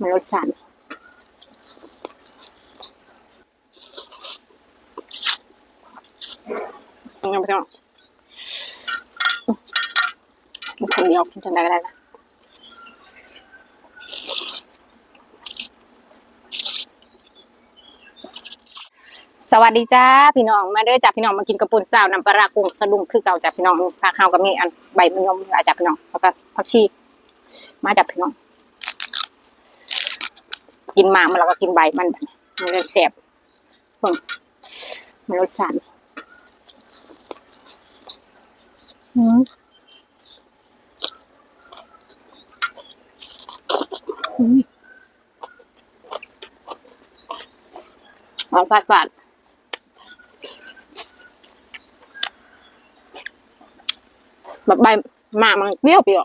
มันรสชาติยังไม่ต้องมันคนเดียวกินจนได้ก็ได้นะสวัสดีจ้าพี่น้องมาเด้อจ้าพี่น้องมากินกระปุนซาวน้ำปลากุ้งสะดุ้งคือเก่าจ้าพี่น้องผักเฮาก็มีอันใบมะยมอาจ้าพี่น้องแล้วก็ผักชีมาจ้าพี่น้อง กินหมากมันแล้วก็กินใบมันนะมันเลยแสบมันรสชาติอืมอืมหอมฟาดฟาดแบบใบหมากมันเปรี้ยวเปรี้ยว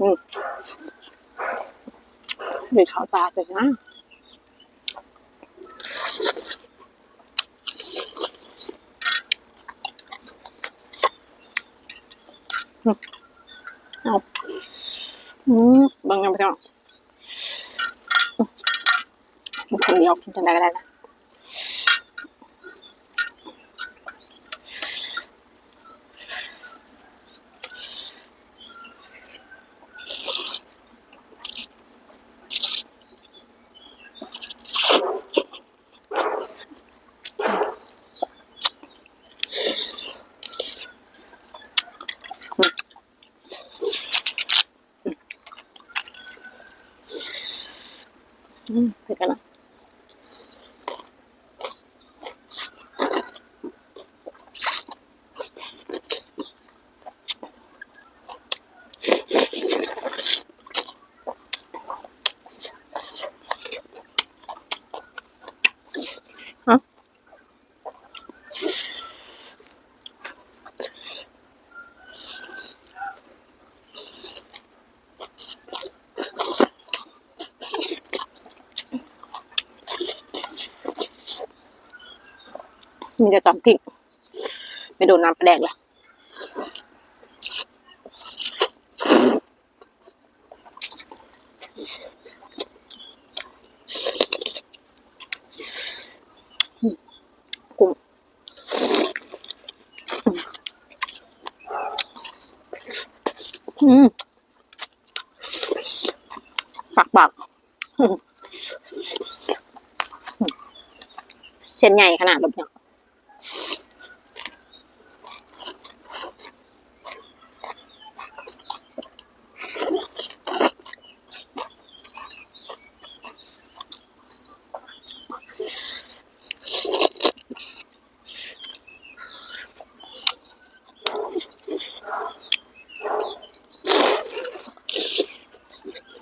อืมดูขาวตาเลยนะอืมเอาอืมบางอย่างไปจังคนเดียวกินจนได้ก็ได้นะ อืมเผ็ มีแต่ตำพริกไม่โดนน้ำปลาแดกละอืมกุ้งอืมปักปักอืมเส้นใหญ่ขนาดแบบเนี้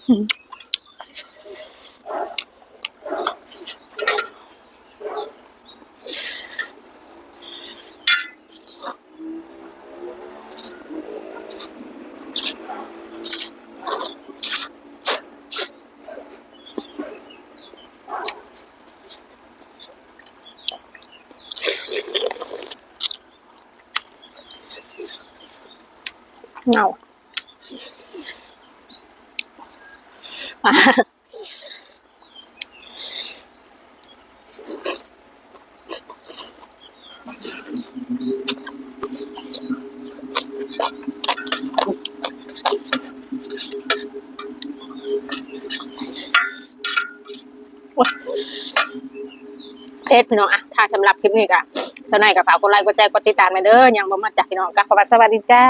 ย เงาอะเพจพี่น้องอะถ้าสำหรับคลิปนี้ก็เท่าไหร่ก็ฝากกดไลค์กดแชร์กดติดตามไปเด้อยังบ่มาจากพี่น้องก็ขอสวัสดีจ้า